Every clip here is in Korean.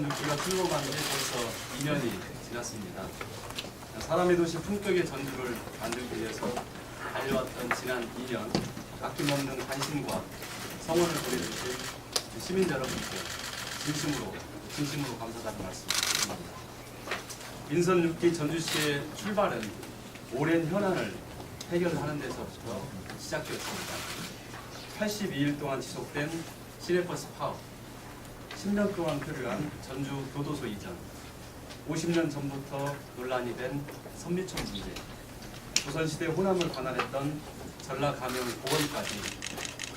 민선 6기가 출범한 지 벌써 2년이 지났습니다. 사람의 도시 품격의 전주를 만들기 위해서 달려왔던 지난 2년 아낌없는 관심과 성원을 보내주신 시민 여러분께 진심으로 진심으로 감사하다는 말씀 드립니다. 민선 6기 전주시의 출발은 오랜 현안을 해결하는 데서부터 시작되었습니다. 82일 동안 지속된 시내버스 파업, 10년 동안 표류한 전주 교도소 이전, 50년 전부터 논란이 된 선미촌 문제, 조선시대 호남을 관할했던 전라가명 보건까지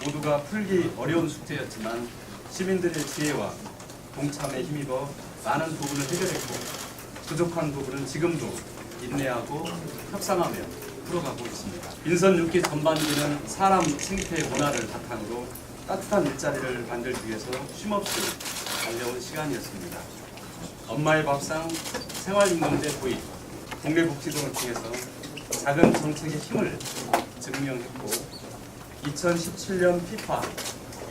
모두가 풀기 어려운 숙제였지만 시민들의 지혜와 동참에 힘입어 많은 부분을 해결했고 부족한 부분은 지금도 인내하고 협상하며 풀어가고 있습니다. 민선 6기 전반기는 사람 생태 문화를 바탕으로 따뜻한 일자리를 만들기 위해서 쉼없이 달려온 시간이었습니다. 엄마의 밥상, 생활임금제 도입, 동네복지동을 통해서 작은 정책의 힘을 증명했고 2017년 피파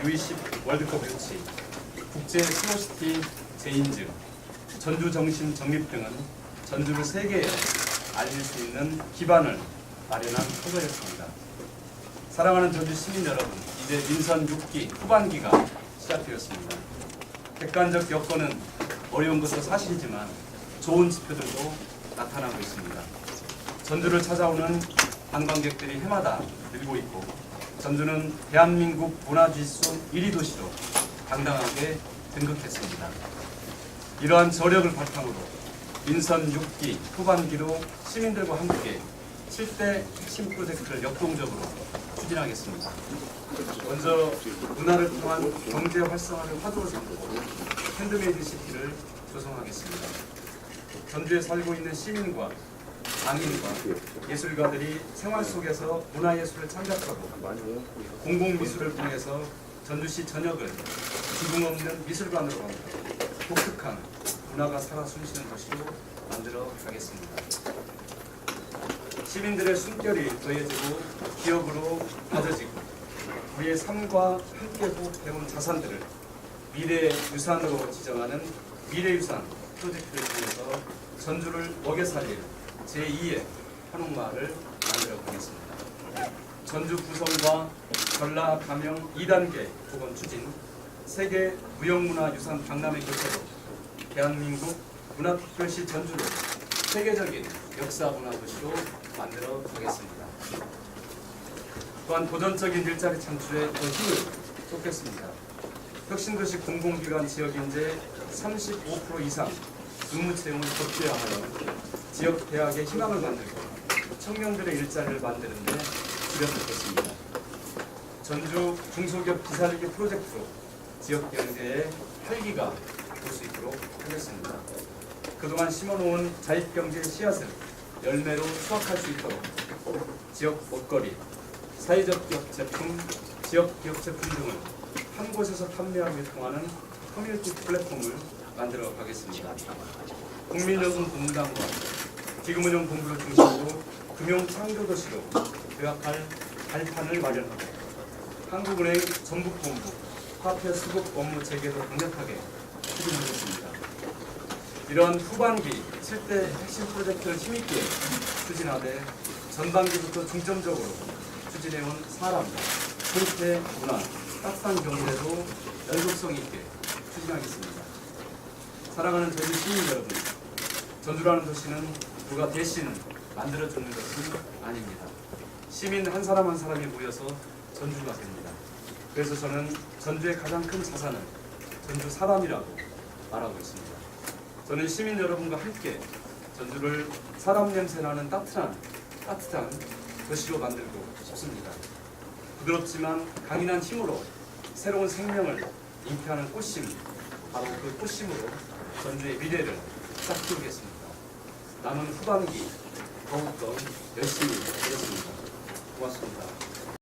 U20 월드컵 유치, 국제 스포시티 재인증, 전주 정신 정립 등은 전주를 세계에 알릴 수 있는 기반을 마련한 터거였습니다. 사랑하는 전주 시민 여러분, 이제 민선 6기 후반기가 시작되었습니다. 객관적 여건은 어려운 것도 사실이지만 좋은 지표들도 나타나고 있습니다. 전주를 찾아오는 관광객들이 해마다 늘고 있고 전주는 대한민국 문화지수 1위 도시로 당당하게 등극했습니다. 이러한 저력을 바탕으로 민선 6기 후반기로 시민들과 함께 7대 핵심 프로젝트를 역동적으로 추진하겠습니다. 먼저 문화를 통한 경제 활성화를 화두로 삼고 핸드메이드 시티를 조성하겠습니다. 전주에 살고 있는 시민과 장인과 예술가들이 생활 속에서 문화예술을 창작하고 공공미술을 통해서 전주시 전역을 지금 없는 미술관으로 독특한 문화가 살아 숨쉬는 도시로 만들어 가겠습니다. 시민들의 숨결이 더해지고 기억으로 다져지고 우리의 삶과 함께 호흡해온 자산들을 미래 유산으로 지정하는 미래유산 프로젝트를 통해서 전주를 먹여 살릴 제2의 한옥마을을 만들어 가겠습니다. 전주 구성과 전라 감영 2단계 복원 추진 세계 무형문화유산 박람회 교체로 대한민국 문화특별시 전주를 세계적인 역사 문화 도시로 만들어 가겠습니다. 또한 도전적인 일자리 창출에 더 힘을 쏟겠습니다. 혁신도시 공공기관 지역 인재 35% 이상 의무 채용을 법제화하여 지역 대학의 희망을 만들고 청년들의 일자리를 만드는 데 주력하겠습니다. 전주 중소기업 기살리기 프로젝트로 지역 경제의 활기가 볼수 있도록 하겠습니다. 그동안 심어놓은 자립경제의 씨앗을 열매로 수확할 수 있도록 지역 먹거리, 사회적 기업 제품, 지역 기업 제품 등을 한 곳에서 판매하고 유통하는 커뮤니티 플랫폼을 만들어 가겠습니다. 국민연금 본부장과 기금운용 본부를 중심으로 금융 창조도시로 도약할 발판을 마련하고 한국은행 전북본부 화폐 수급 업무 체계도 강력하게 추진하겠습니다. 이런 후반기 7대 핵심 프로젝트를 힘있게 추진하되 전반기부터 중점적으로 추진해온 사람, 생태, 문화, 따뜻한 경제도 연속성 있게 추진하겠습니다. 사랑하는 전주 시민 여러분, 전주라는 도시는 누가 대신 만들어주는 것은 아닙니다. 시민 한 사람 한 사람이 모여서 전주가 됩니다. 그래서 저는 전주의 가장 큰 자산은 전주 사람이라고 말하고 있습니다. 저는 시민 여러분과 함께 전주를 사람 냄새 나는 따뜻한 따뜻한 도시로 만들고 싶습니다. 부드럽지만 강인한 힘으로 새로운 생명을 잉태하는 꽃심 바로 그 꽃심으로 전주의 미래를 싹 키우겠습니다. 남은 후반기 더욱더 열심히 하겠습니다. 고맙습니다.